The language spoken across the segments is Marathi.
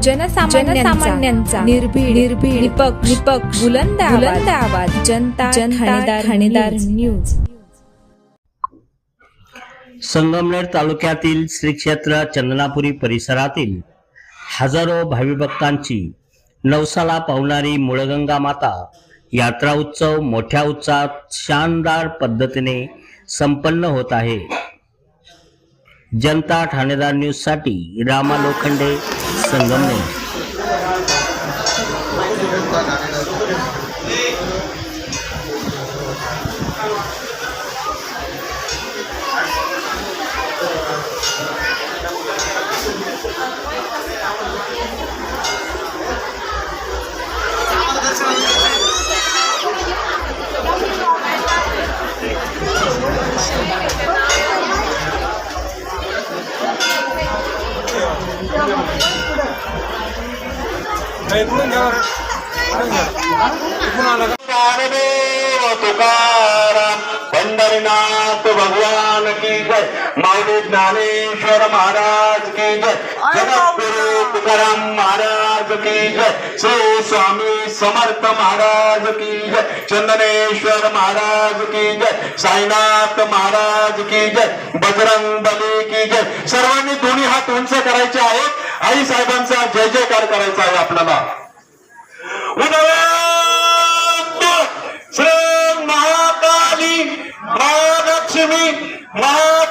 जनसामान्यांचा निर्भीड निर्भीड निपक्ष निपक्ष बुलंद बुलंद आवाज. जनता जनता ठाणेदार न्यूज. संगमनेर तालुक्यातील श्री क्षेत्र चंदनापुरी परिसरातील हजारो भाविभक्तांची नवसाला पावणारी मुळगंगा माता यात्रा उत्सव मोठ्या उत्साहात शानदार पद्धतीने संपन्न होत आहे. जनता ठाणेदार न्यूजसाठी रामा लोखंडे संगमनेर. तुकाराम पंढरीनाथ भगवान की जय. माऊली ज्ञानेश्वर महाराज की जय जगद्गुरु तुकाराम महाराज. की जय श्री स्वामी समर्थ महाराज की जय चंदनेश्वर महाराज की जय साईनाथ महाराज की जय बजरंग बली की जय सर्वांनी दोन्ही हात उंच करायचे आहेत. आई साहेबांचा जय जयकार करायचा आहे आपल्याला. श्री महाकाली महालक्ष्मी महा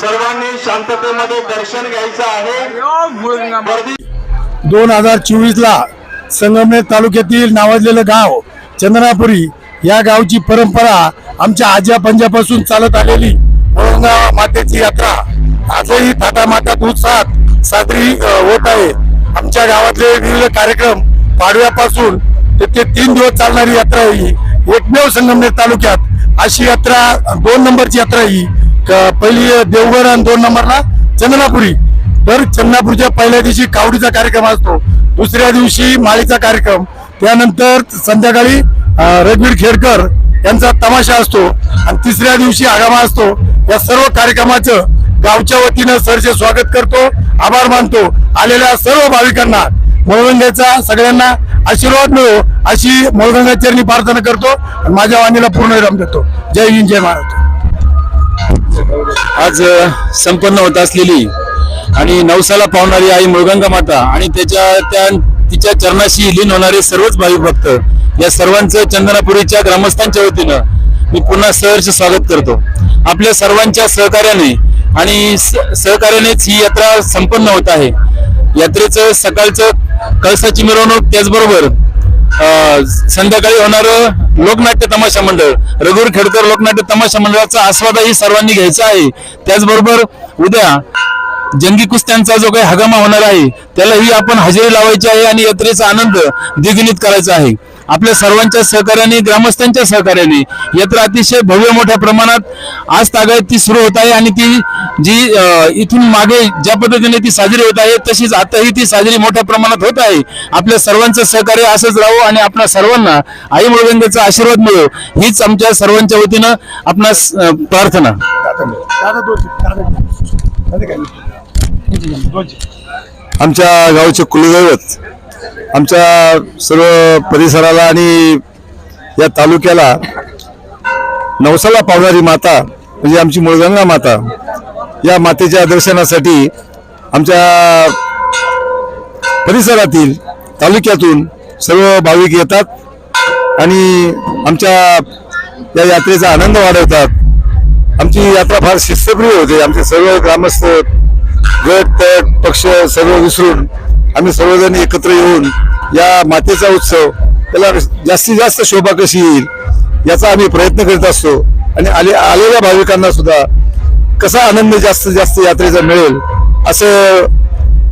सर्वांनी शांततेमध्ये दर्शन घ्यायचं आहे. दोन हजार चोवीस ला संगमनेर तालुक्यातील नावाजलेलं गाव चंदनापुरी या गावची परंपरा आमच्या आज्या पंजापासून चालत आलेली. औरंगाबाद मातेची यात्रा. आजही थाटामाटात उत्साहात साजरी होत आहे. आमच्या गावातले विविध कार्यक्रम पाडव्यापासून ते ते तीन दिवस चालणारी यात्रा ही एकमेव संगमनेर तालुक्यात अशी यात्रा दोन नंबरची यात्रा ही पहिली देवगड आणि दोन नंबरला चंदनापुरी. तर चंदनापूरच्या पहिल्या दिवशी कावडीचा कार्यक्रम असतो. दुसऱ्या दिवशी माळीचा कार्यक्रम. त्यानंतर संध्याकाळी अं, रघुवीर खेडकर यांचा तमाशा असतो. आणि तिसऱ्या दिवशी आगामा असतो. या सर्व कार्यक्रमाचं गावच्या वतीनं सरचे स्वागत करतो. आभार मानतो. आलेल्या सर्व भाविकांना मोळगंगेचा सगळ्यांना आशीर्वाद मिळो अशी मोळगंगा चरणी प्रार्थना करतो. आणि माझ्या वाणीला पूर्ण विराम देतो. जय हिंद जय महाराष्ट्र. आज संपन्न होत असलेली आणि नवसाला पावणारी आई मुळगंगा माता आणि त्याच्या त्या तिच्या चरणाशी लीन होणारे सर्वच भाविक भक्त या सर्वांचं चंदनापुरीच्या ग्रामस्थांच्या वतीनं मी पुन्हा सहर्ष स्वागत करतो. आपल्या सर्वांच्या सहकार्याने आणि सहकार्यानेच ही यात्रा संपन्न होत आहे. यात्रेचं सकाळचं कळसाची मिरवणूक त्याचबरोबर संध्याकाळी होणार लोकनाट्य तमाशा मंडळ रघुवीर खेडकर लोकनाट्य तमाशा मंडळाचा आस्वादही सर्वांनी घ्यायचा आहे. त्याचबरोबर उद्या जंगी कुस्त्यांचा जो काही हगामा होणार आहे त्यालाही आपण हजेरी लावायची आहे आणि यात्रेचा आनंद द्विगुणित करायचा आहे. आपल्या सर्वांच्या सहकार्याने ग्रामस्थांच्या सहकार्याने. यात्रा अतिशय भव्य मोठ्या प्रमाणात आज तागायत ती सुरू होत आहे आणि ती जी इथून मागे ज्या पद्धतीने ती साजरी होत आहे तशीच आताही ती साजरी मोठ्या प्रमाणात होत आहे. आपल्या सर्वांचं सहकार्य असंच राहू आणि आपल्या सर्वांना आई मुळगंगेचा आशीर्वाद मिळो. हीच आमच्या सर्वांच्या वतीनं आपणास प्रार्थना. आमच्या गावचे कुलदैवत आमच्या सर्व परिसराला आणि या तालुक्याला नवसाला पावणारी माता म्हणजे आमची मुळगंगा माता या मातेच्या दर्शनासाठी आमच्या परिसरातील तालुक्यातून सर्व भाविक येतात आणि आमच्या या यात्रेचा आनंद वाढवतात. आमची यात्रा फार शिस्तप्रिय होते. आमचे सर्व ग्रामस्थ गट तट पक्ष सर्व विसरून आम्ही सर्वजण एकत्र येऊन या मातेचा उत्सव त्याला जास्तीत जास्त शोभा कशी येईल याचा आम्ही प्रयत्न करीत असतो. आणि आले आलेल्या भाविकांना सुद्धा कसा आनंद जास्तीत जास्त यात्रेचा मिळेल असं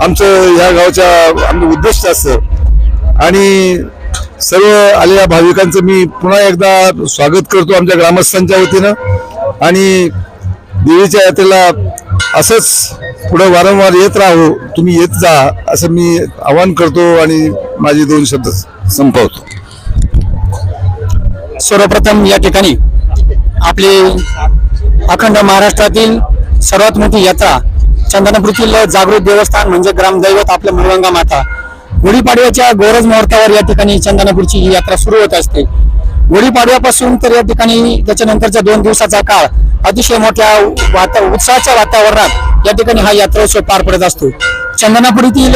आमचं ह्या गावच्या आमचं उद्दिष्ट असतं. आणि सर्व आलेल्या भाविकांचं मी पुन्हा एकदा स्वागत करतो आमच्या ग्रामस्थांच्या वतीनं. आणि देवीच्या यात्रेला असंच पुढे वारंवार येत राहू तुम्ही येत जा असं मी आवाहन करतो आणि माझे दोन शब्द संपवतो. सर्वप्रथम या ठिकाणी आपले अखंड महाराष्ट्रातील सर्वात मोठी यात्रा चंदनपूरतील जागृत देवस्थान म्हणजे ग्रामदैवत आपल्या मुरगंगा माता. गुढीपाडव्याच्या गोरज मुहूर्तावर या ठिकाणी चंदनापूरची ही यात्रा सुरू होत असते. गुढीपाडव्यापासून तर या ठिकाणी त्याच्यानंतरच्या दोन दिवसाचा काळ अतिशय मोठ्या वाता उत्साहाच्या वातावरणात या ठिकाणी हा यात्रोत्सव पार पडत असतो. चंदनापुरीतील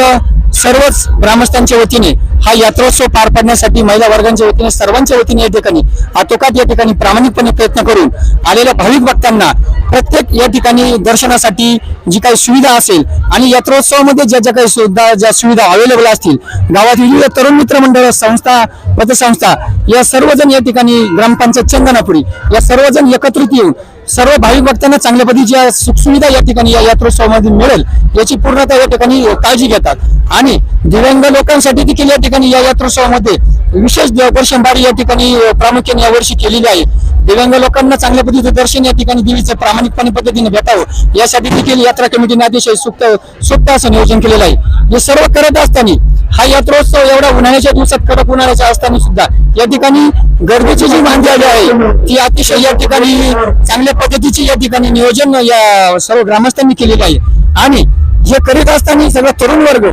सर्वच ग्रामस्थांच्या वतीने हा यात्रोत्सव पार पाडण्यासाठी महिला वर्गांच्या वतीने सर्वांच्या वतीने या ठिकाणी आटोकात या ठिकाणी प्रामाणिकपणे प्रयत्न करून आलेल्या भाविक भक्तांना प्रत्येक या ठिकाणी दर्शनासाठी जी काही सुविधा असेल आणि यात्रोत्सवामध्ये ज्या ज्या काही सुविधा ज्या सुविधा अवेलेबल असतील गावातील विविध तरुण मित्र मंडळ संस्था पतसंस्था या सर्वजण या ठिकाणी ग्रामपंचायत चंदनापुरी या सर्वजण एकत्रित येऊन सर्व भाविक भक्तांना चांगल्या पद्धतीच्या सुखसुविधा या ठिकाणी या यात्रोत्सवामध्ये मिळेल याची पूर्णतः या ठिकाणी काळजी घेतात. आणि दिव्यांग लोकांसाठी देखील या ठिकाणी या यात्रोत्सवामध्ये विशेष दर्शनबारी या ठिकाणी प्रामुख्याने यावर्षी केलेली आहे. दिव्यांग लोकांना चांगल्या पद्धतीचं दर्शन या ठिकाणी देवीचं प्रामाणिकपणे पद्धतीने भेटावं यासाठी देखील यात्रा कमिटीने अतिशय सुप्त सुप्त असं नियोजन केलेलं आहे. हे सर्व करत असताना हा यात्रोत्सव एवढ्या उन्हाळ्याच्या दिवसात कडक उन्हाळ्याच्या असताना सुद्धा या ठिकाणी गर्दीची जी मांदी आली आहे ती अतिशय या ठिकाणी चांगल्या पद्धतीची या ठिकाणी नियोजन या सर्व ग्रामस्थांनी केलेलं आहे. आणि हे करीत असताना सगळं तरुण वर्ग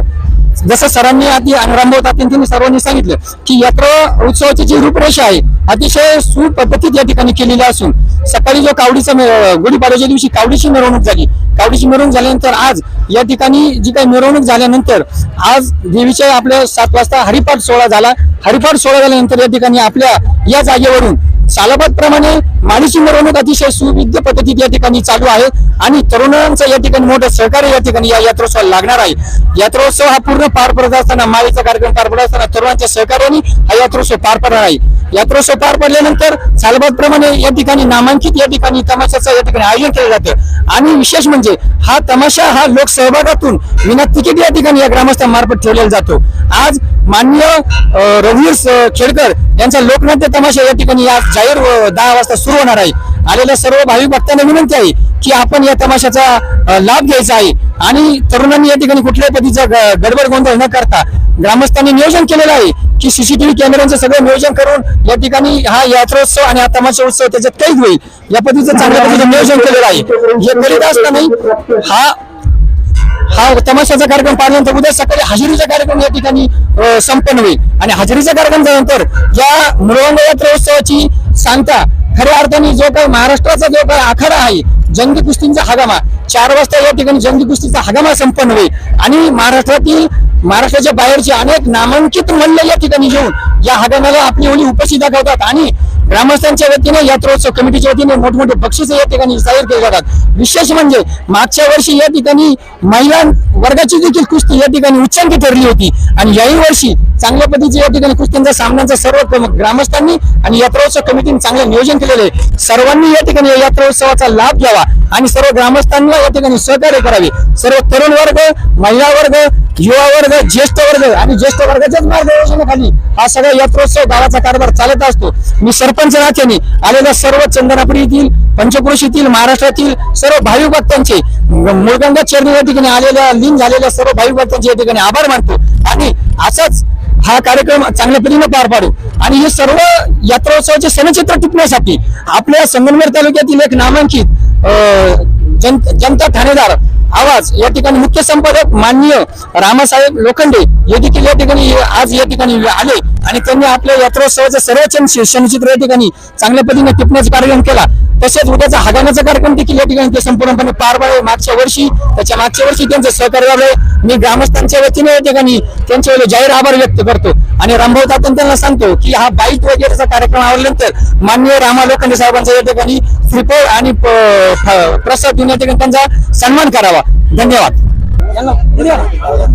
जसं सरांनी आधी आणि रामभाऊ तात्यांनी सर्वांनी सांगितलं की यात्रा उत्सवाची जी रूपरेषा आहे अतिशय सुपद्धतीत या ठिकाणी केलेली असून सकाळी जो कावडीचा गुढीपाडव्याच्या दिवशी कावडीची मिरवणूक झाली. कावडीची मिरवणूक झाल्यानंतर आज या ठिकाणी जी काही मिरवणूक झाल्यानंतर आज देवीच्या आपल्या सात वाजता हरिपाठ सोहळा झाला. हरिपाठ सोहळा झाल्यानंतर या ठिकाणी आपल्या या जागेवरून सालाबाद प्रमाणे माडीची मिरवणूक अतिशय सुविध पद्धतीत या ठिकाणी चालू आहे आणि तरुणांचं या ठिकाणी मोठं सहकार्य या ठिकाणी या यात्रोत्सवाला लागणार आहे. यात्रोत्सव हा पूर्ण पार पडत असताना माळीचा कार्यक्रम पार पडत असताना तरुणांच्या सहकार्याने हा यात्रोत्सव पार पडणार आहे. यात्रोत्सव पार पडल्यानंतर सालाबाद प्रमाणे या ठिकाणी नामांकित या ठिकाणी तमाशाचं या ठिकाणी आयोजन केलं जातं. आणि विशेष म्हणजे हा तमाशा हा लोकसहभागातून विना तिकीट या ठिकाणी या ग्रामस्थांमार्फत ठेवलेला जातो. आज माननीय रघुवीर खेडकर यांचा लोकनाट्य तमाशा या ठिकाणी या जाहीर दहा वाजता सुरू होणार आहे. आलेल्या सर्व भाविक भक्तांना विनंती आहे की आपण या तमाशाचा लाभ घ्यायचा आहे. आणि तरुणांनी या ठिकाणी कुठल्याही पद्धतीचा गडबड गोंधळ न करता ग्रामस्थांनी नियोजन केलेलं आहे. की सीसीटीव्ही कॅमेऱ्यांचं सगळं नियोजन करून या ठिकाणी हा यात्रोत्सव आणि हा तमाशा उत्सव त्याच्यात कैद होईल. या पद्धतीचं चांगल्या पद्धतीचं नियोजन केलेलं आहे. हे करीत असताना हा हा तमाशाचा कार्यक्रम पाहिल्यानंतर उद्या सकाळी हजेरीचा कार्यक्रम या ठिकाणी संपन्न होईल. आणि हजेरीचा कार्यक्रम झाल्यानंतर या मृगंग यात्रोत्सवाची सांगता खऱ्या अर्थाने जो काही महाराष्ट्राचा जो काही आखाडा आहे जंगी कुस्तींचा हगामा चार वाजता या ठिकाणी जंगी कुस्तीचा हगामा संपन्न होईल. आणि महाराष्ट्रातील महाराष्ट्राच्या बाहेरचे अनेक नामांकित मंडळ या ठिकाणी येऊन या हगामाला आपली ओली उपस्थित दाखवतात. आणि ग्रामस्थांच्या वतीने यात्रोत्सव कमिटीच्या वतीने मोठमोठे बक्षीस या ठिकाणी जाहीर केले जातात. विशेष म्हणजे मागच्या वर्षी या ठिकाणी महिला वर्गाची देखील कुस्ती या ठिकाणी उच्चांकी ठरली होती. आणि याही वर्षी चांगल्या पद्धतीचे या ठिकाणी कुस्त्यांचा सामन्यांचा सर्व प्रमुख ग्रामस्थांनी आणि यात्रोत्सव कमिटीने चांगलं नियोजन केलेले सर्वांनी या ठिकाणी या यात्रोत्सवाचा लाभ घ्यावा आणि सर्व ग्रामस्थांना या ठिकाणी सहकार्य करावे. सर्व तरुण वर्ग महिला वर्ग युवा वर्ग ज्येष्ठ वर्ग आणि ज्येष्ठ वर्गाच्याच मार्गदर्शनाखाली हा सगळा यात्रोत्सव गावाचा कारभार चालत असतो. मी सरपंच नात्याने आलेल्या सर्व चंदनापुरीतील पंचक्रोशीतील महाराष्ट्रातील सर्व भाविक भक्तांचे मुळगंगा चरणी या ठिकाणी आलेल्या लीन झालेल्या सर्व भाविक भक्तांचे या ठिकाणी आभार मानतो. आणि असाच हा कार्यक्रम चांगल्या पद्धतीने पार पाडू. आणि हे सर्व यात्रोत्सवाचे सणचित्र टिपण्यासाठी आपल्या संगमनेर तालुक्यातील एक नामांकित अं, जन जनता ठाणेदार आवाज. या ठिकाणी मुख्य संपादक माननीय रामासाहेब लोखंडे हे देखील या ठिकाणी आज या ठिकाणी आले आणि त्यांनी आपल्या यात्रोत्सवाचं सर्व क्षण- क्षणचित्र या ठिकाणी चांगल्या पद्धतीने टिपण्याचा कार्यक्रम केला. तसेच उद्याचा हगाण्याचा कार्यक्रम देखील या ठिकाणी ते संपूर्णपणे पार पाडले मागच्या वर्षी त्याच्या मागच्या वर्षी त्यांचं सहकार्य लाभलंय मी ग्रामस्थांच्या वतीने या ठिकाणी त्यांच्या जाहीर आभार व्यक्त करतो. आणि रामभाऊ तात्या त्यांना सांगतो की हा बाईक वगैरेचा कार्यक्रम आवडल्यानंतर माननीय रामा लोखंडे साहेबांचा या ठिकाणी श्रीफळ आणि प- प्रसाद देऊन या ठिकाणी त्यांचा सन्मान करावा. धन्यवाद यांना मध्ये या ना.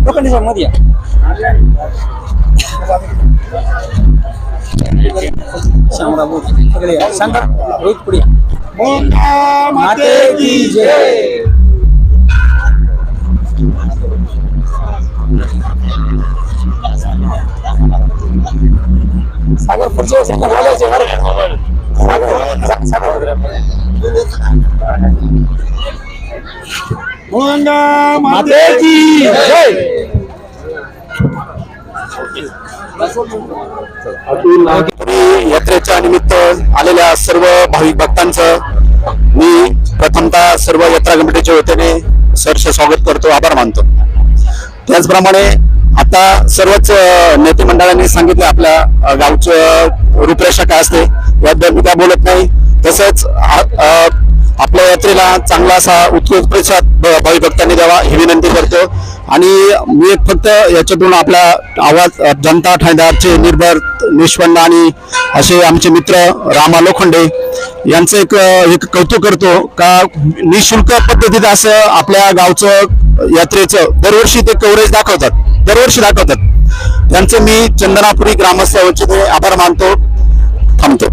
लोखंडे साहेबमध्ये या. शामराव बोल. सगळे या. सांगा रोहित पुढे या. माते की जय सागर पुढच्या वर्षी बोलायचे बरं का? सागर, सागर. मातेची जय. यात्रेच्या निमित्त आलेल्या सर्व भाविक भक्तांचं मी प्रथमतः सर्व यात्रा कमिटीच्या वतीने सरसे स्वागत करतो आभार मानतो. त्याचप्रमाणे आता सर्वच नेते मंडळांनी सांगितलं आपल्या गावचं रूपरेषा काय असते याबद्दल मी काय बोलत नाही. तसंच यात्रेला चांगला असा उत्कृष्ट प्रतिसाद भावी भक्तांनी द्यावा ही विनंती करतो. आणि मी एक फक्त याच्यातून आपला आवाज जनता ठाणेदारचे निर्भर निष्पन्न आणि असे आमचे मित्र रामा लोखंडे यांचं एक एक कौतुक करतो का निशुल्क पद्धतीत असं आपल्या गावचं यात्रेचं दरवर्षी ते कव्हरेज दाखवतात. दरवर्षी दाखवतात. त्यांचं मी चंदनापुरी ग्रामस्थ वंचित आभार मानतो थांबतो.